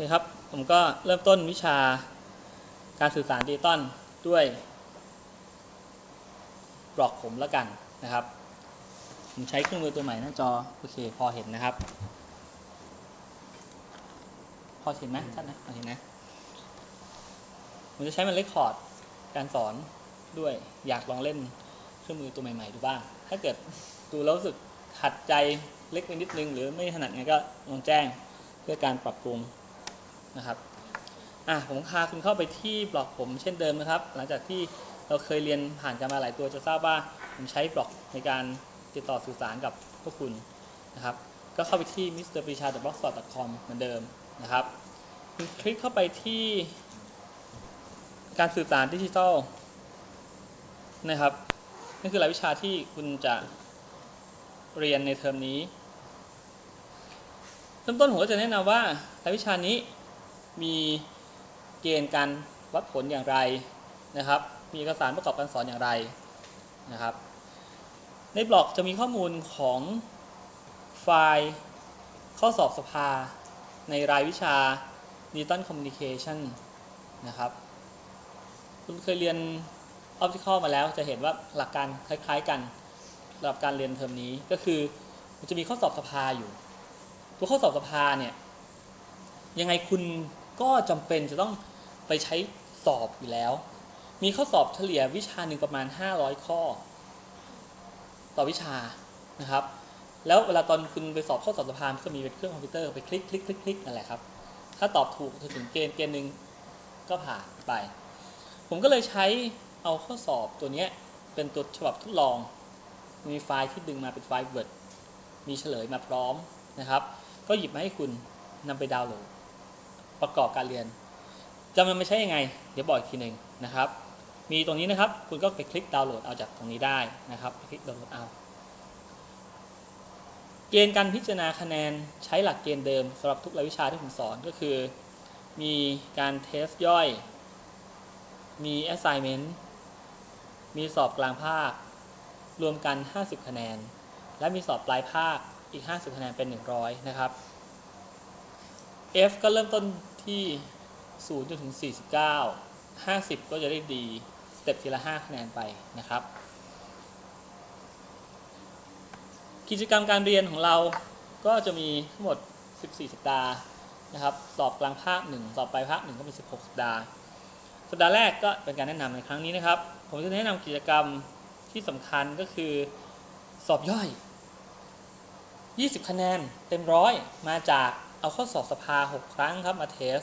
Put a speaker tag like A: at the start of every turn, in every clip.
A: นี่ครับ ผมก็เริ่มต้นวิชาการสื่อสารดิจิตอลด้วยบล็อกผมแล้วกันนะครับ ผมใช้เครื่องมือตัวใหม่หน้าจอ โอเค พอเห็นนะครับ พอเห็นไหมชัดนะพอเห็นนะ ผมจะใช้มันเลคคอร์ดการสอนด้วยอยากลองเล่นเครื่องมือตัวใหม่ ๆ ดูบ้าง ถ้าเกิดดูแล้วรู้สึกขัดใจเล็กไปนิดนึง หรือไม่ถนัดไงก็ลองแจ้งเพื่อการปรับปรุง นะครับอะผมพาคุณเข้าไปที่บล็อกผมเช่นเดิมนะครับ หลังจากที่เราเคยเรียนผ่านกันมาหลายตัวจะทราบว่าผมใช้บล็อกในการติดต่อสื่อสารกับพวกคุณนะครับ ก็เข้าไปที่ mrprisha.blogspot.com เหมือนเดิมนะครับคุณคลิกเข้าไปที่ การสื่อสารดิจิทัลนะครับนี่คือรายวิชาที่คุณจะเรียนในเทอมนี้เริ่มต้นผมก็จะแนะนำว่ารายวิชานี้ มีเกณฑ์การวัดผลอย่างไรนะครับ มีเอกสารประกอบการสอนอย่างไรนะครับ ในบล็อกจะมีข้อมูลของไฟล์ข้อสอบสภา ในรายวิชา Digital Communication นะครับ คุณเคยเรียน Optical มาแล้วจะเห็นว่าหลักการคล้ายๆกันสำหรับการเรียนเทอมนี้ก็คือมันจะมีข้อสอบสภาอยู่ ตัวข้อสอบสภาเนี่ยยังไงคุณ ก็จำเป็นจะต้องไปใช้สอบอยู่แล้ว มีข้อสอบเฉลี่ยวิชาหนึ่งประมาณ 500 ข้อ ต่อวิชานะครับ แล้วเวลาตอนคุณไปสอบข้อสอบสภานก็มีเป็นเครื่องคอมพิวเตอร์ไปคลิกคลิกคลิกคลิกนั่นแหละครับ ถ้าตอบถูกถึงเกณฑ์เกณฑ์หนึ่งก็ผ่านไป ผมก็เลยใช้เอาข้อสอบตัวนี้เป็นตัวฉบับทดลอง มีไฟล์ที่ดึงมาเป็นไฟล์ Word มีเฉลยมาพร้อมนะครับ ก็หยิบมาให้คุณนำไปดาวน์โหลด ประกอบการเรียนจะมันไม่ใช่ยังไง เดี๋ยวบอกอีกทีหนึ่งนะครับ มีตรงนี้นะครับ คุณก็ไปคลิกดาวน์โหลดเอาจากตรงนี้ได้นะครับ คลิกดาวน์โหลดเอา เกณฑ์การพิจารณาคะแนนใช้หลักเกณฑ์เดิมสำหรับทุกรายวิชาที่ผมสอนก็คือ มีการเทสย่อย มี assignment มีสอบกลางภาค รวมกัน 50 คะแนน และมีสอบปลายภาคอีก 50 คะแนนเป็น 100 นะครับ F ก็เริ่มต้น ที่ 0 จนถึง 49 50 ก็จะได้ดีสเต็ปทีละ 5 คะแนนไปนะครับ กิจกรรมการเรียนของเราก็จะมีทั้งหมด 14 สัปดาห์นะครับ สอบกลางภาค 1 สอบปลายภาค 1 ก็เป็น 16 สัปดาห์ สัปดาห์แรกก็เป็นการแนะนำในครั้งนี้นะครับ ผมจะแนะนำกิจกรรมที่สำคัญก็คือสอบย่อย 20 คะแนนเต็มร้อยมาจาก เอาข้อสอบสภา 6 ครั้งครับมาเทส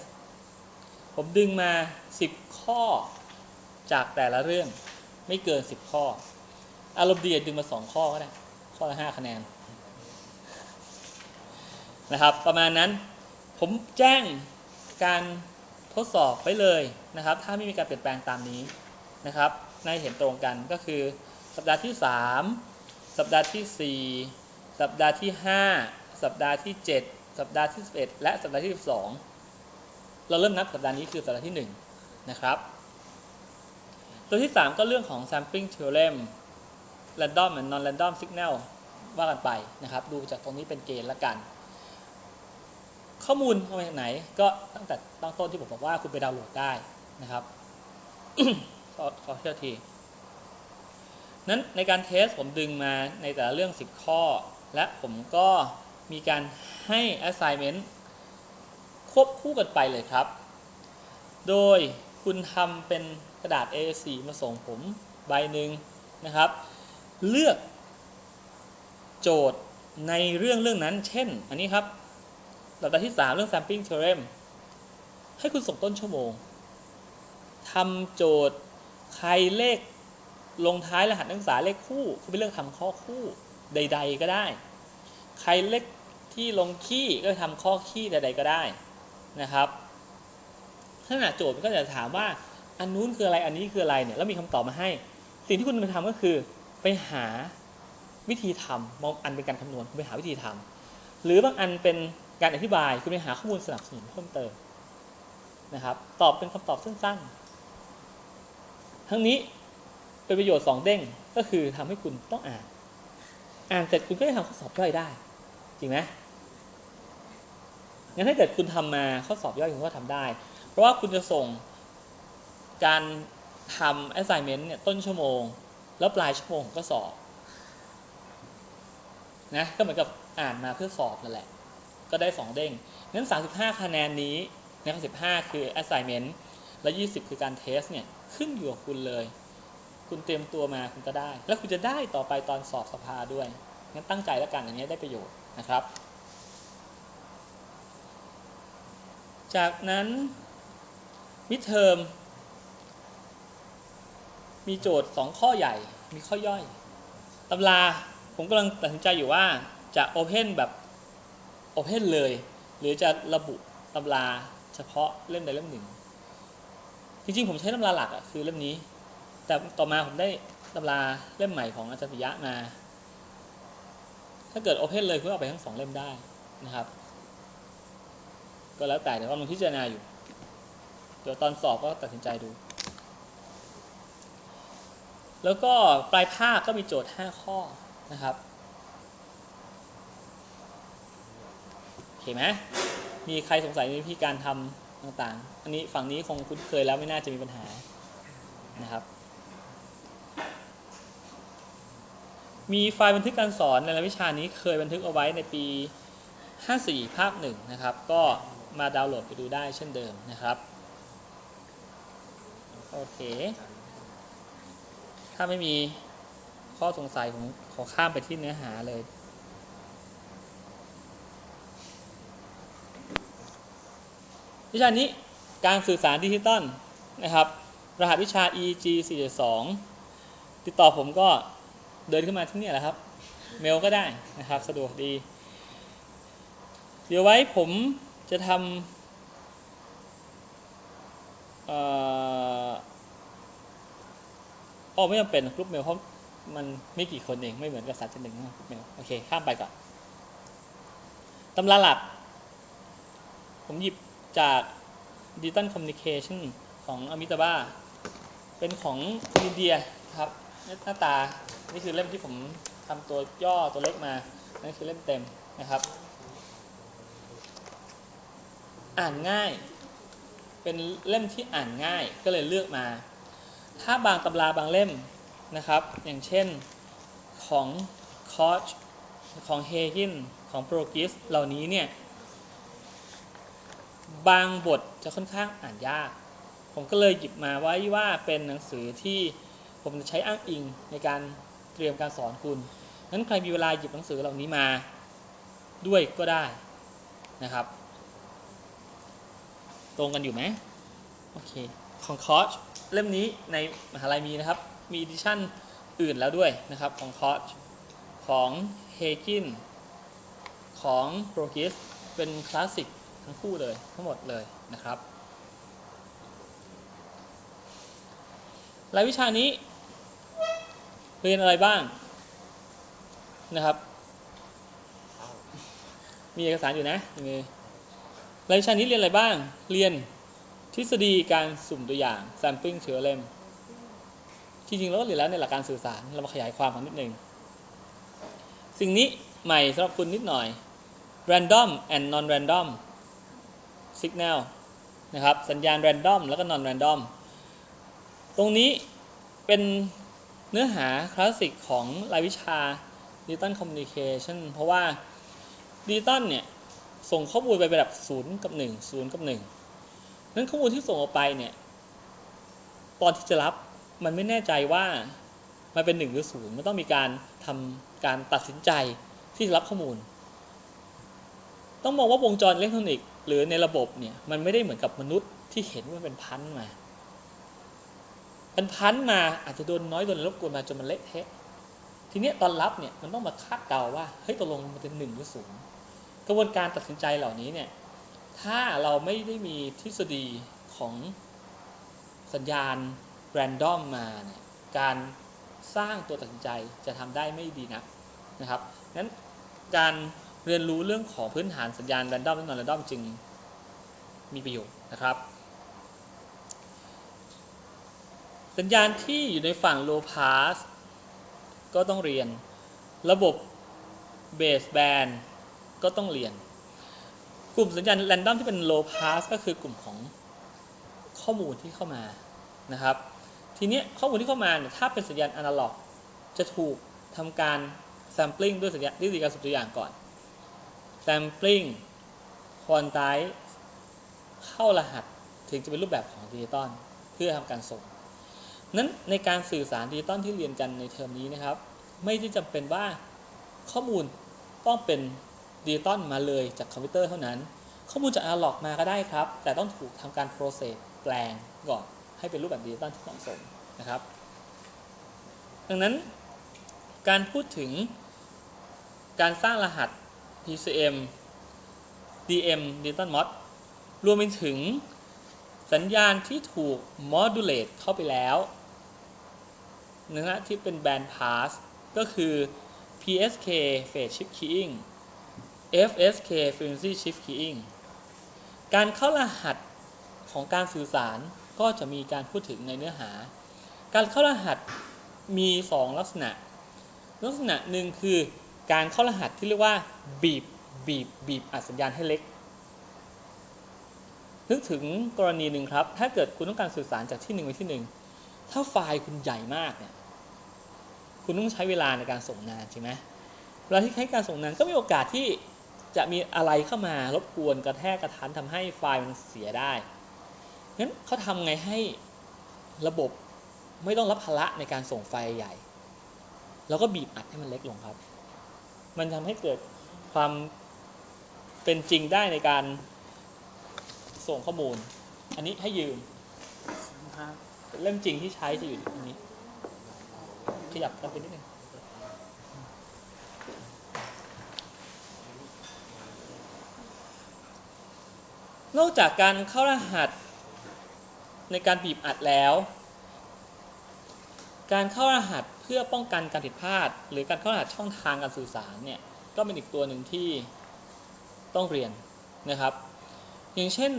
A: ผมดึงมา 10 ข้อจากแต่ละเรื่องไม่เกิน 10 ข้อ อารมณ์ดีดึงมา 2 ข้อก็ได้ ข้อละ5คะแนนนะครับ ประมาณนั้นผมแจ้งการทดสอบไปเลยนะครับ ถ้าไม่มีการเปลี่ยนแปลงตามนี้นะครับในเห็นตรงกันก็คือ สัปดาห์ที่ 3 สัปดาห์ที่ 4 สัปดาห์ที่ 5 สัปดาห์ที่ 7 สัปดาห์ที่ 11 และสัปดาห์ที่ 12 เราเริ่มนับสัปดาห์นี้คือสัปดาห์ที่ 1 นะครับ ตัวที่ 3 ก็เรื่องของ sampling theorem random and non random signal ว่ากันไปนะครับ ดูจากตรงนี้เป็นเกณฑ์ละกัน ข้อมูลเอามาจากไหน ก็ตั้งแต่ตั้งต้นที่ผมบอกว่าคุณไปดาวน์โหลดได้นะครับขอขอเชื่อทีนั้นในการเทสผมดึงมาในแต่ละเรื่อง 10 ข้อ และผมก็ มีการให้ assignment ควบคู่กันไปเลยครับ โดยคุณทำเป็นกระดาษ A4 มาส่งผมใบหนึ่งนะครับ เลือกโจทย์ในเรื่องเรื่องนั้น เช่น อันนี้ครับสัปดาห์ที่ 3 เรื่อง sampling theorem ให้คุณส่งต้นชั่วโมงทำโจทย์ใครเลขลงท้ายรหัสนักศึกษาเลขคู่ คุณไปเลือกทำข้อคู่ใด ๆ ก็ได้ ใครเลข ที่ลงขี้ก็ทำข้อขี้ใดๆก็ได้นะครับขณะโจทย์มันก็จะถามว่าอันนู้นคืออะไรอันนี้คืออะไรเนี่ยแล้วมีคำตอบมาให้ สิ่งที่คุณไปทำก็คือไปหาวิธีทำบางอันเป็นการคำนวณคุณไปหาวิธีทำหรือบางอันเป็นการอธิบายคุณไปหาข้อมูลสนับสนุนเพิ่มเติมนะครับตอบเป็นคำตอบสั้นๆ ทั้งนี้เป็นประโยชน์สองเด้งก็คือทำให้คุณต้องอ่าน อ่านเสร็จคุณก็จะทำข้อสอบย่อยได้ จริงไหม งั้นถ้าเกิดคุณทำมาข้อสอบย่อยคุณก็ทำได้ เพราะว่าคุณจะส่งการทำ assignment เนี่ยต้นชั่วโมง แล้วปลายชั่วโมงของก็สอบนะก็เหมือนกับอ่านมาเพื่อสอบนั่นแหละ ก็ได้ 2 เด้งงั้น 35 คะแนนนี้นะครับ15 คือ assignment และ 20 คือการเทสเนี่ยขึ้นอยู่กับคุณเลย คุณเตรียมตัวมาคุณก็ได้ แล้วคุณจะได้ต่อไปตอนสอบสภาด้วยงั้นตั้งใจแล้วกันอันนี้ได้ประโยชน์นะครับ จากนั้นมิเทอมมีโจทย์ 2 ข้อใหญ่ มีข้อย่อย ตำรา ผมกำลังตัดสินใจอยู่ว่าจะโอเพนแบบโอเพนเลย หรือจะระบุตำราเฉพาะเล่มใดเล่มหนึ่ง จริงๆ ผมใช้ตำราหลักอะคือเล่มนี้ แต่ต่อมาผมได้ตำราเล่มใหม่ของอาจารย์ปิยะมา ถ้าเกิดโอเพนเลยคุณเอาไปทั้งสองเล่มได้นะครับ ก็แล้วแต่เดี๋ยวกำลังพิจารณาอยู่ เดี๋ยวตอนสอบก็ตัดสินใจดู แล้วก็ปลายภาคก็มีโจทย์ 5 ข้อนะครับโอเคไหมมีใครสงสัยในวิธีการทำต่างๆ อันนี้ฝั่งนี้คงคุ้นเคยแล้วไม่น่าจะมีปัญหานะครับ มีไฟล์บันทึกการสอนในรายวิชานี้เคยบันทึกเอาไว้ในปี 54 ภาคหนึ่งนะครับ ก็ มาดาวน์โหลดไปดูได้เช่นเดิมนะครับโอเค ถ้าไม่มีข้อสงสัยผมขอข้ามไปที่เนื้อหาเลย วิชานี้การสื่อสารดิจิตอลนะครับ รหัสวิชา EG 4.2 ติดต่อผมก็เดินขึ้นมาที่นี่แหละครับ เมลก็ได้นะครับ สะดวกดี เดี๋ยวไว้ผม จะทำเอ่ออ๋อไม่จำเป็นกรุ๊ปเมลเพราะมันไม่กี่คนเอง ไม่เหมือนกับสารชนิดหนึ่งนะกรุ๊ปเมลโอเค ข้ามไปก่อนตำราหลัก ผมหยิบจาก Digital Communication ของอมิตาบ้าเป็นของอินเดียครับหน้าตา นี่คือเล่มที่ผมทำตัวย่อตัวเล็กมา นั่นคือเล่มเต็มนะครับ อ่านง่าย เป็นเล่มที่อ่านง่ายก็เลยเลือกมา ถ้าบางตำราบางเล่มนะครับ อย่างเช่นของคอชของเฮกินของโปรกิสเหล่านี้เนี่ยบางบทจะค่อนข้างอ่านยาก ผมก็เลยหยิบมาไว้ว่าเป็นหนังสือที่ผมจะใช้อ้างอิงในการเตรียมการสอนคุณนั้นใครมีเวลาหยิบหนังสือเหล่านี้มาด้วยก็ได้นะครับ ตรงกันอยู่ไหมโอเคของคอร์ชเล่มนี้ในมหาลัยมีนะครับ มีดิชั่นอื่นแล้วด้วยนะครับของคอร์ชของเฮกินของโปรกิสเป็นคลาสสิกทั้งคู่เลยทั้งหมดเลยนะครับรายวิชานี้เรียนอะไรบ้างนะครับ มีเอกสารอยู่นะมี รายวิชานี้เรียนอะไรบ้าง เรียนทฤษฎีการสุ่มตัวอย่าง sampling theorem จริงๆเราก็เรียนแล้วในหลักการสื่อสาร เรามาขยายความกันนิดนึง สิ่งนี้ใหม่สำหรับคุณนิดหน่อย random and non random signal นะครับ สัญญาณ random แล้วก็ non random ตรงนี้เป็นเนื้อหาคลาสสิกของรายวิชา Digital Communication เพราะว่า Digital เนี่ย ส่งข้อมูลไปเป็นแบ0กับ1 0กับ1นั้นข้อมูลที่ส่งออกไปเนี่ย ตอนที่จะรับมันไม่แน่ใจว่ามันเป็น 1 หรือ 0 มันต้องมีการทำการตัดสินใจที่จะรับข้อมูล ต้องมองว่าวงจรอิเล็กทรอนิกส์หรือในระบบเนี่ย มันไม่ได้เหมือนกับมนุษย์ที่เห็นว่าเป็นพันมามันพันมาอาจจะโดนน้อยโดนรบกวนมาจนมันเละเทะทีนี้ตอนรับเนี่ยมันต้องมาคาดเดาว่าเฮ้ยตกลงมันเป็นหนึ่งหรือศูนย์ กระบวนการตัดสินใจเหล่านี้เนี่ย ถ้าเราไม่ได้มีทฤษฎีของสัญญาณแรนดอมมาเนี่ย การสร้างตัวตัดสินใจจะทำได้ไม่ดีนักนะครับ นั้นการเรียนรู้เรื่องของพื้นฐานสัญญาณแรนดอมและนอนแรนดอมจึงมีประโยชน์นะครับ สัญญาณที่อยู่ในฝั่ง low pass ก็ต้องเรียนระบบ base band ก็ต้องเรียน กลุ่มสัญญาณแรนดอมที่เป็น low pass ก็คือกลุ่มของข้อมูลที่เข้ามานะครับ ทีนี้ข้อมูลที่เข้ามาเนี่ยถ้าเป็นสัญญาณอนาล็อก จะถูกทำการ sampling ด้วยสัญญาณด้วยวิธีการสุ่มตัวอย่างก่อน sampling quantize เข้ารหัสถึงจะเป็นรูปแบบของดิจิตอลเพื่อทำการส่งนั้นในการสื่อสารดิจิตอลที่เรียนกันในเทอมนี้นะครับ ไม่ได้จำเป็นว่าข้อมูลต้องเป็น ดิจิตอลมาเลยจากคอมพิวเตอร์เท่านั้น ข้อมูลจากอนาล็อกมาก็ได้ครับ แต่ต้องถูกทำการ process แปลงก่อนให้เป็นรูปแบบดิจิตอลที่เหมาะสมนะครับ ดังนั้นการพูดถึงการสร้างรหัส PCM DM Digital Mod รวมไปถึงสัญญาณที่ถูก modulate เข้าไปแล้วนะฮะที่เป็น band pass ก็คือ PSK phase shift keying FSK frequency shift keying การเข้ารหัสของการสื่อสารก็จะมีการพูดถึงในเนื้อหา การเข้ารหัสมี 2 ลักษณะ ลักษณะหนึ่งคือการเข้ารหัสที่เรียกว่าบีบบีบบีบอัดสัญญาณให้เล็ก นึกถึงกรณีหนึ่งครับ ถ้าเกิดคุณต้องการสื่อสารจากที่หนึ่งไปที่หนึ่งถ้าไฟล์คุณใหญ่มากเนี่ยคุณต้องใช้เวลาในการส่งงานใช่ไหมเวลาที่ใช้การส่งงานก็มีโอกาสที่ จะมีอะไรเข้ามารบกวนกระแทกกระทันทำให้ไฟล์มันเสียได้งั้นเขาทำไงให้ระบบไม่ต้องรับภาระในการส่งไฟล์ใหญ่ แล้วก็บีบอัดให้มันเล็กลงครับ มันทำให้เกิดความเป็นจริงได้ในการส่งข้อมูล อันนี้ให้ยืมเล่มจริงที่ใช้จะอยู่ตรงนี้ ขยับกันไปนิดนึง นอกจากการเข้ารหัสในการบีบอัดแล้ว การเข้ารหัสเพื่อป้องกันการผิดพลาด หรือการเข้ารหัสช่องทางการสื่อสารเนี่ยก็เป็นอีกตัวหนึ่งที่ต้องเรียนนะครับ อย่างเช่น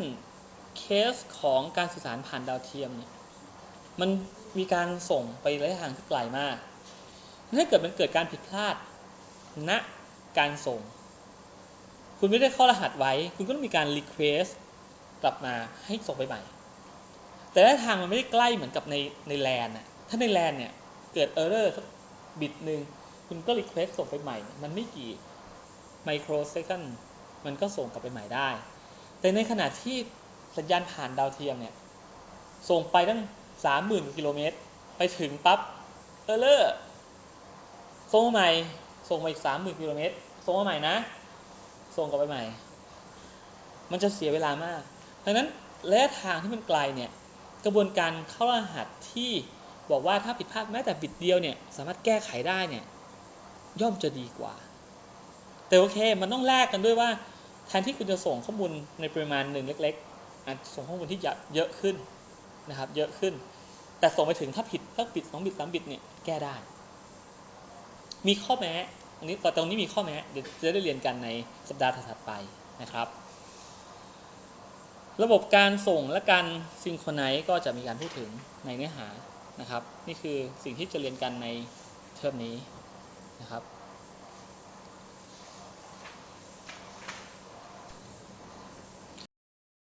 A: เคสของการสื่อสารผ่านดาวเทียมเนี่ยมันมีการส่งไประยะทางที่ไกลมากถ้าเกิดมันเกิดการผิดพลาดณการส่ง คุณไม่ได้เข้ารหัสไว้ คุณก็ต้องมีการ request กลับมาให้ส่งไปใหม่ แต่ระยะทางมันไม่ได้ใกล้เหมือนกับในในแลนน่ะถ้าในแลนเนี่ยเกิด error สักบิตหนึ่งคุณก็ request ส่งไปใหม่ มันไม่กี่ microsecond มันก็ส่งกลับไปใหม่ได้ แต่ในขณะที่สัญญาณผ่านดาวเทียมเนี่ย ส่งไปตั้งสามหมื่นกิโลเมตร ไปถึงปั๊บเออเลอร์ส่งมาใหม่ ส่งมาอีกสามหมื่นกิโลเมตร ส่งมาใหม่นะ ส่งกลับไปใหม่ มันจะเสียเวลามาก ดังนั้นระยะทางที่มันไกลเนี่ยกระบวนการเข้ารหัสที่บอกว่าถ้าผิดพลาดแม้แต่บิตเดียวเนี่ยสามารถแก้ไขได้เนี่ยย่อมจะดีกว่า แต่โอเคมันต้องแลกกันด้วยว่าแทนที่คุณจะส่งข้อมูลในปริมาณหนึ่งเล็กๆอาจส่งข้อมูลที่เยอะขึ้นนะครับเยอะขึ้น แต่ส่งไปถึงถ้าผิดถ้าบิดสองบิดสามบิดเนี่ยแก้ได้ มีข้อแม้อันนี้ตรงนี้มีข้อแม้เดี๋ยวจะได้เรียนกันในสัปดาห์ถัดไปนะครับ ระบบการส่งและการซิงโครไนซ์ก็จะมีการพูดถึงในเนื้อหานะครับ นี่คือสิ่งที่จะเรียนกันในเทอมนี้นะครับ